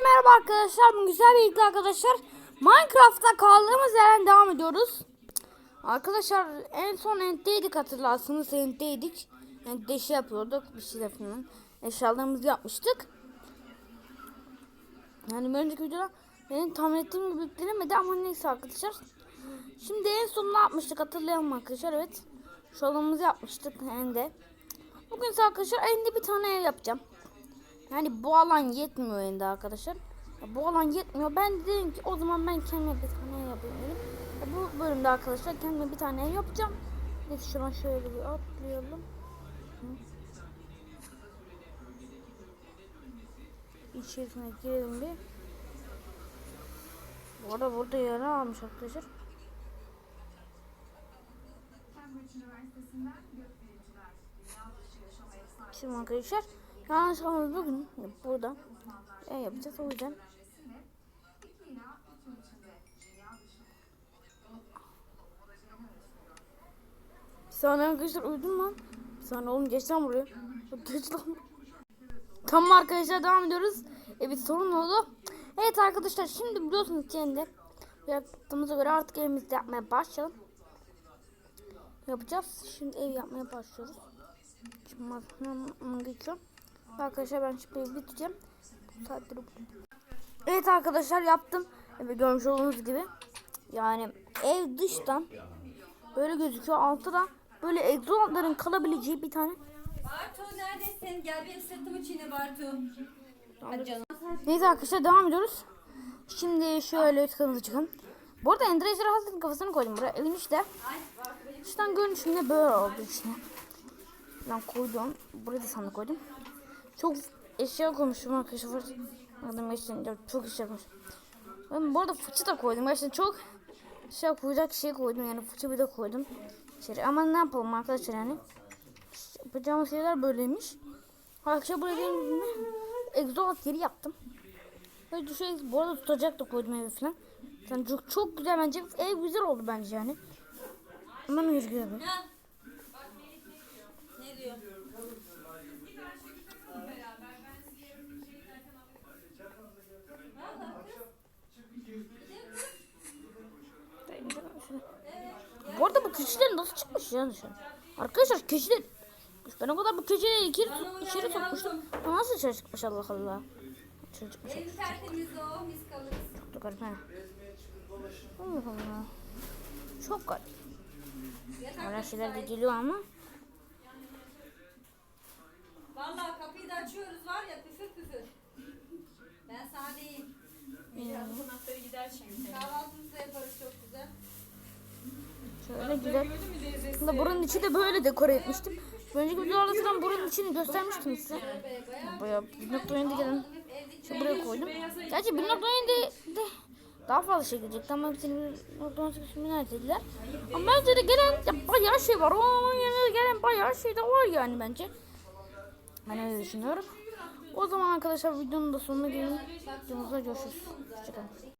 merhaba arkadaşlar. Bu güzel bir ilgili arkadaşlar. Minecraft'ta kaldığımız yerden devam ediyoruz. Arkadaşlar en son entteydik hatırlarsınız. Entteydik. Entte şey yapıyorduk. Bir şeyler falan. Eşyalarımızı yapmıştık. Yani bir önceki videoda benim tahmin ettiğim gibi yüklenemedi ama neyse arkadaşlar. Şimdi en son ne yapmıştık hatırlayalım arkadaşlar. Evet. Şu alanımızı yapmıştık ende. Bugün arkadaşlar ende bir tane ev yapacağım. Yani bu alan yetmiyor ende arkadaşlar. Bu alan yetmiyor. Ben de dedim ki o zaman ben kendime bir tane yapayım bu bölümde arkadaşlar kendime bir tane yapacağım. Neyse şuradan şöyle bir atlayalım. İçerisine girelim bir. Bu arada burada yer almış arkadaşlar. Şimdi arkadaşlar yanlış ama bugün burada ev yapacağız o yüzden saniye arkadaşlar uyudum lan. Saniye oğlum geç lan buraya. Geç lan. Tamam arkadaşlar devam ediyoruz. E bir sorun oldu. Evet arkadaşlar şimdi biliyorsunuz kendi yaptığımıza göre artık evimizde yapmaya başlayalım. Yapacağız. Şimdi ev yapmaya başlıyoruz. Şimdi geçiyorum. Arkadaşlar ben şimdi saattir Evet arkadaşlar yaptım. Evet görmüş olduğunuz gibi. Yani ev dıştan böyle gözüküyor. Altı da böyle egzolatların kalabileceği bir tane Bartu neredesin? Gel benim sırtımı çiğne Bartu. Hadi canım. Neyse arkadaşlar devam ediyoruz. Şimdi şöyle tıkanızı çıkın. Bu arada Ender Ejderhası'nın kafasını koydum buraya. Evin işte. Dıştan görünüşünde böyle oldu içine. Ben koydum. Buraya da sandık koydum. Çok eşya koymuşum arkadaşlar. Adam gerçekten çok eşya koymuşum. Ben bu arada fıçı da koydum. Gerçekten çok şey koyacak şey koydum. Yani fıçı bir de koydum. İçeri. Ama ne yapalım arkadaşlar yani. Yapacağımız şeyler böyleymiş. Arkadaşlar buraya geldiğimde egzolat yeri yaptım. Böyle şey bu arada tutacak da koydum evi falan. Yani çok, çok güzel bence. Ev güzel oldu bence yani. Hemen bir. Ha. Ne diyor? Keçiler nasıl çıkmış ya dışarı? Arkadaşlar keçiler ben o kadar bu keçileri içeri, içeri sokmuştum. Nasıl dışarı çıkmış Allah Allah. Dışarı çıkmış. Ev tertemiz o, biz kalırız. Çok garip ha. Allah Allah. Çok garip. Öyle şeyler de geliyor ama. Vallahi kapıyı da açıyoruz var ya püfür püfür. Ben sana diyeyim. Konakları gider şimdi. Kahvaltımızı da yaparız çok güzel. Şöyle güzel. Aslında buranın içi de böyle dekore etmiştim. Önceki videolarda falan buranın içini göstermiştim size. Bayağı 1.17 gelen şey buraya koydum. Gerçi 1.17 de daha fazla şey gelecekti ama bizim 1.18 minare dediler. Ama bence de gelen ya bayağı şey var. Onun yerine gelen bayağı şey de var yani bence. Ben öyle düşünüyorum. O zaman arkadaşlar videonun da sonuna gelelim. Videomuzda görüşürüz. Hoşçakalın.